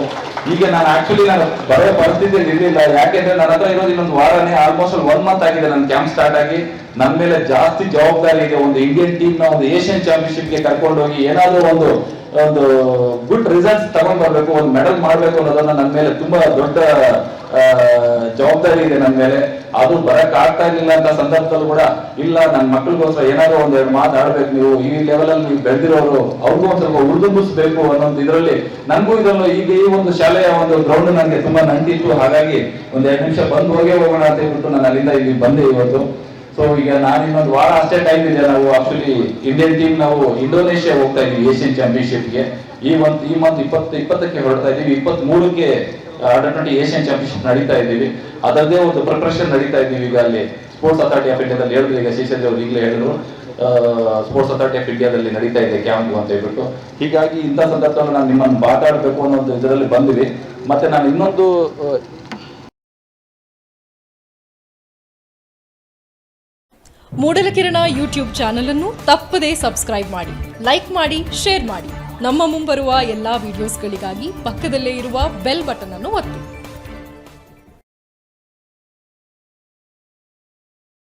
ಈಗ ನಾನು ಆಕ್ಚುಲಿ ನಾನು ಬರೋ ಪರಿಸ್ಥಿತಿಯಲ್ಲಿ ಇರಲಿಲ್ಲ ಯಾಕೆಂದ್ರೆ ನನ್ನ ಹತ್ರ ಇರೋದು ಇನ್ನೊಂದು ವಾರನೇ ಆಲ್ಮೋಸ್ಟ್ ಒನ್ ಮಂತ್ ಆಗಿದೆ ನನ್ನ ಕ್ಯಾಂಪ್ ಸ್ಟಾರ್ಟ್ ಆಗಿ. ನನ್ನ ಮೇಲೆ ಜಾಸ್ತಿ ಜವಾಬ್ದಾರಿ ಇದೆ. ಒಂದು ಇಂಡಿಯನ್ ಟೀಮ್ನ ಒಂದು ಏಷ್ಯನ್ ಚಾಂಪಿಯನ್ಶಿಪ್ಗೆ ಕರ್ಕೊಂಡು ಹೋಗಿ ಏನಾದ್ರೂ ಒಂದು ಒಂದು ಗುಡ್ ರಿಸಲ್ಟ್ಸ್ ತಗೊಂಡ್ ಬರ್ಬೇಕು, ಒಂದು ಮೆಡಲ್ ಮಾಡ್ಬೇಕು ಅನ್ನೋದನ್ನ ನನ್ನ ಮೇಲೆ ತುಂಬಾ ದೊಡ್ಡ ಜವಾಬ್ದಾರಿ ಇದೆ ನನ್ನ ಮೇಲೆ. ಅದು ಬರಕ್ ಆಗ್ತಾ ಇರ್ಲಿಲ್ಲ ಅಂತ ಸಂದರ್ಭದಲ್ಲೂ ಕೂಡ ಇಲ್ಲ ನನ್ನ ಮಕ್ಳಿಗೋಸ್ಕರ ಏನಾದ್ರು ಒಂದ್ ಎರಡು ಮಾತು ಆಡ್ಬೇಕು ನೀವು. ಈ ಲೆವೆಲ್ ಅಲ್ಲಿ ನೀವು ಬೆಳೆದಿರೋರು, ಅವ್ರಿಗೂ ಒಂದ್ ಸ್ವಲ್ಪ ಉಳಿದುಂಬಿಸ್ಬೇಕು ಅನ್ನೋದು ಇದರಲ್ಲಿ. ನನಗೂ ಇದನ್ನು ಈಗ ಈ ಒಂದು ಶಾಲೆಯ ಒಂದು ಗ್ರೌಂಡ್ ನನಗೆ ತುಂಬಾ ನಂಟಿತ್ತು ಹಾಗಾಗಿ ಒಂದ್ ಎರಡು ನಿಮಿಷ ಬಂದು ಹೋಗೇ ಹೋಗೋಣ ಅಂತ ಹೇಳ್ಬಿಟ್ಟು ನಾನು ಅಲ್ಲಿಂದ ಇಲ್ಲಿ ಬಂದೆ ಇವತ್ತು. ಸೊ ಈಗ ನಾನು ಇನ್ನೊಂದು ವಾರ ಅಷ್ಟೇ ಟೈಮ್ ಇದೆ. ನಾವು ಆಕ್ಚುಲಿ ಇಂಡಿಯನ್ ಟೀಮ್ ನಾವು ಇಂಡೋನೇಷ್ಯಾ ಹೋಗ್ತಾ ಇದೀವಿ ಏಷ್ಯನ್ ಚಾಂಪಿಯನ್ಶಿಪ್ಗೆ ಈ ಮಂತ್ ಈ ಮಂತ್ ಇಪ್ಪತ್ತು, ಇಪ್ಪತ್ತಕ್ಕೆ ಹೊರಡ್ತಾ ಇದೀವಿ. ಇಪ್ಪತ್ತ್ ಮೂರಕ್ಕೆ ಅಂಡರ್ ಟ್ವೆಂಟಿ ಏಷ್ಯನ್ ಚಾಂಪಿಯನ್ಶಿಪ್ ನಡೀತಾ ಇದ್ದೀವಿ ಅದರದೇ ಒಂದು ಪ್ರಿಪರೇಷನ್ ನಡೀತಾ ಇದ್ದೀವಿ ಈಗ ಅಲ್ಲಿ. ಸ್ಪೋರ್ಟ್ಸ್ ಅಥಾರಿಟಿ ಆಫ್ ಇಂಡಿಯಾದಲ್ಲಿ ಹೇಳಿದ್ರು ಈಗ ಶೇಷಾದ್ರಿ ಅವರು ಈಗಲೇ ಹೇಳಿದ್ರು. ಸ್ಪೋರ್ಟ್ಸ್ ಅಥಾರಿಟಿ ಆಫ್ ಇಂಡಿಯಾದಲ್ಲಿ ನಡೀತಾ ಇದೆ ಕ್ಯಾಂಪ್ ಅಂತ ಹೇಳ್ಬಿಟ್ಟು. ಹೀಗಾಗಿ ಇಂಥ ಸಂದರ್ಭದಲ್ಲಿ ನಾನು ನಿಮ್ಮನ್ನು ಮಾತಾಡಬೇಕು ಅನ್ನೋದು ಇದರಲ್ಲಿ ಬಂದಿವಿ ಮತ್ತೆ ನಾನು ಇನ್ನೊಂದು ಮೂಡಲಕಿರಣ ಯೂಟ್ಯೂಬ್ ಚಾನಲ್ ಅನ್ನು ತಪ್ಪದೇ ಸಬ್ಸ್ಕ್ರೈಬ್ ಮಾಡಿ ಲೈಕ್ ಮಾಡಿ ಶೇರ್ ಮಾಡಿ. ನಮ್ಮ ಮುಂಬರುವ ಎಲ್ಲಾ ವಿಡಿಯೋಸ್ಗಳಿಗಾಗಿ ಪಕ್ಕದಲ್ಲೇ ಇರುವ ಬೆಲ್ ಬಟನ್ ಅನ್ನು ಒತ್ತಿ.